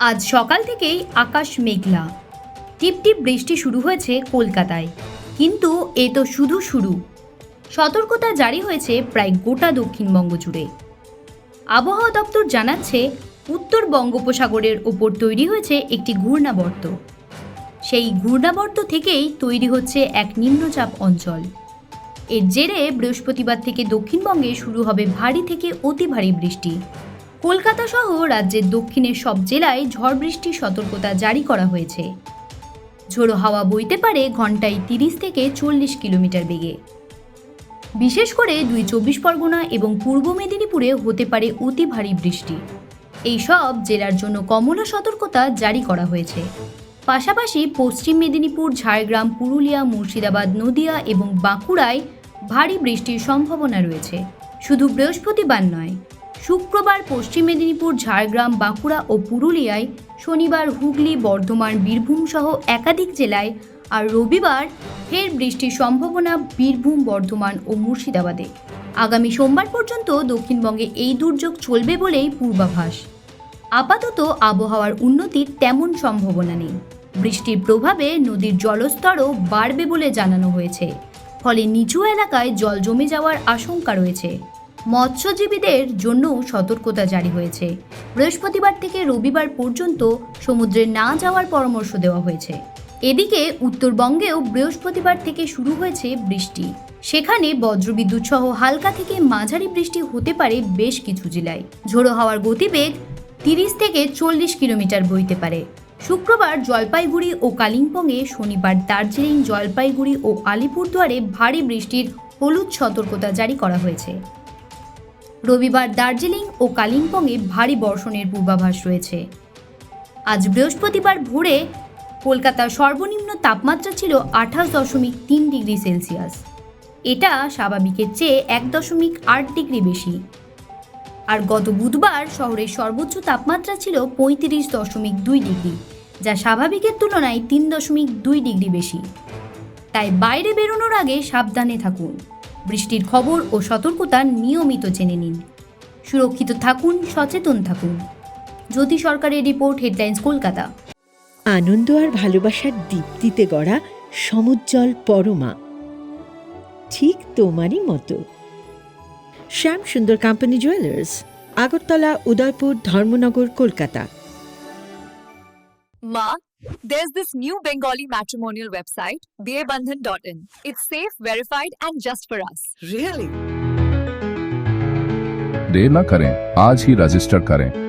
আজ সকাল থেকেই আকাশ মেঘলা। টিপটিপ বৃষ্টি শুরু হয়েছে কলকাতায়। কিন্তু এ তো শুধু শুরু। সতর্কতা জারি হয়েছে প্রায় গোটা দক্ষিণবঙ্গ জুড়ে। আবহাওয়া দপ্তর জানাচ্ছে, উত্তর বঙ্গোপসাগরের ওপর তৈরি হয়েছে একটি ঘূর্ণাবর্ত। সেই ঘূর্ণাবর্ত থেকেই তৈরি হচ্ছে এক নিম্নচাপ অঞ্চল। এর জেরে বৃহস্পতিবার থেকে দক্ষিণবঙ্গে শুরু হবে ভারী থেকে অতি ভারী বৃষ্টি। কলকাতা সহ রাজ্যের দক্ষিণের সব জেলায় ঝড় বৃষ্টির সতর্কতা জারি করা হয়েছে। ঝোড়ো হাওয়া বইতে পারে ঘন্টায় তিরিশ থেকে চল্লিশ কিলোমিটার বেগে। বিশেষ করে দুই চব্বিশ পরগনা এবং পূর্ব মেদিনীপুরে হতে পারে অতি ভারী বৃষ্টি। এই সব জেলার জন্য কমলা সতর্কতা জারি করা হয়েছে। পাশাপাশি পশ্চিম মেদিনীপুর, ঝাড়গ্রাম, পুরুলিয়া, মুর্শিদাবাদ, নদিয়া এবং বাঁকুড়ায় ভারী বৃষ্টির সম্ভাবনা রয়েছে। শুধু বৃহস্পতিবার নয় শুক্রবার পশ্চিম মেদিনীপুর, ঝাড়গ্রাম, বাঁকুড়া ও পুরুলিয়ায় শনিবার হুগলি, বর্ধমান, বীরভূম সহ একাধিক জেলায় আর রবিবার ফের বৃষ্টির সম্ভাবনা বীরভূম, বর্ধমান ও মুর্শিদাবাদে। আগামী সোমবার পর্যন্ত দক্ষিণবঙ্গে এই দুর্যোগ চলবে বলেই পূর্বাভাস। আপাতত আবহাওয়ার উন্নতির তেমন সম্ভাবনা নেই। বৃষ্টির প্রভাবে নদীর জলস্তরও বাড়বে বলে জানানো হয়েছে। ফলে নিচু এলাকায় জল জমে যাওয়ার আশঙ্কা রয়েছে। মৎস্যজীবীদের জন্যও সতর্কতা জারি হয়েছে। বৃহস্পতিবার থেকে রবিবার পর্যন্ত সমুদ্রে না যাওয়ার পরামর্শ দেওয়া হয়েছে। এদিকে উত্তরবঙ্গেও বৃহস্পতিবার থেকে শুরু হয়েছে বৃষ্টি। সেখানে বজ্রবিদ্যুৎ সহ হালকা থেকে মাঝারি বৃষ্টি হতে পারে বেশ কিছু জেলায়। ঝোড়ো হাওয়ার গতিবেগ তিরিশ থেকে চল্লিশ কিলোমিটার বইতে পারে। শুক্রবার জলপাইগুড়ি ও কালিম্পংয়ে, শনিবার দার্জিলিং, জলপাইগুড়ি ও আলিপুরদুয়ারে ভারী বৃষ্টির হলুদ সতর্কতা জারি করা হয়েছে। রবিবার দার্জিলিং ও কালিম্পংয়ে ভারী বর্ষণের পূর্বাভাস রয়েছে। আজ বৃহস্পতিবার ভোরে কলকাতার সর্বনিম্ন তাপমাত্রা ছিল আঠাশ দশমিক তিন ডিগ্রি সেলসিয়াস। এটা স্বাভাবিকের চেয়ে এক দশমিক আট ডিগ্রি বেশি। আর গত বুধবার শহরের সর্বোচ্চ তাপমাত্রা ছিল পঁয়ত্রিশ দশমিক দুই ডিগ্রি, যা স্বাভাবিকের তুলনায় তিন দশমিক দুই ডিগ্রি বেশি। তাই বাইরে বেরোনোর আগে সাবধানে থাকুন। বৃষ্টির খবর ও সতর্কতা নিয়মিত জেনে নিন। সুরক্ষিত থাকুন সচেতন থাকুন। জ্যোতি সরকারের রিপোর্ট হেডলাইন্স কলকাতা। আনন্দ আর ভালোবাসার দীপ্তিতে গড়া সমুজ্জ্বল পরমা। ঠিক তোমারই মতো। Shyam Sundar company jewellers Agartala Udaipur Dharmanagar Kolkata. Ma, there's this new Bengali matrimonial website, bearbandhan.in. It's safe, verified, and just for us. Really? देर न करें आज ही रजिस्टर करें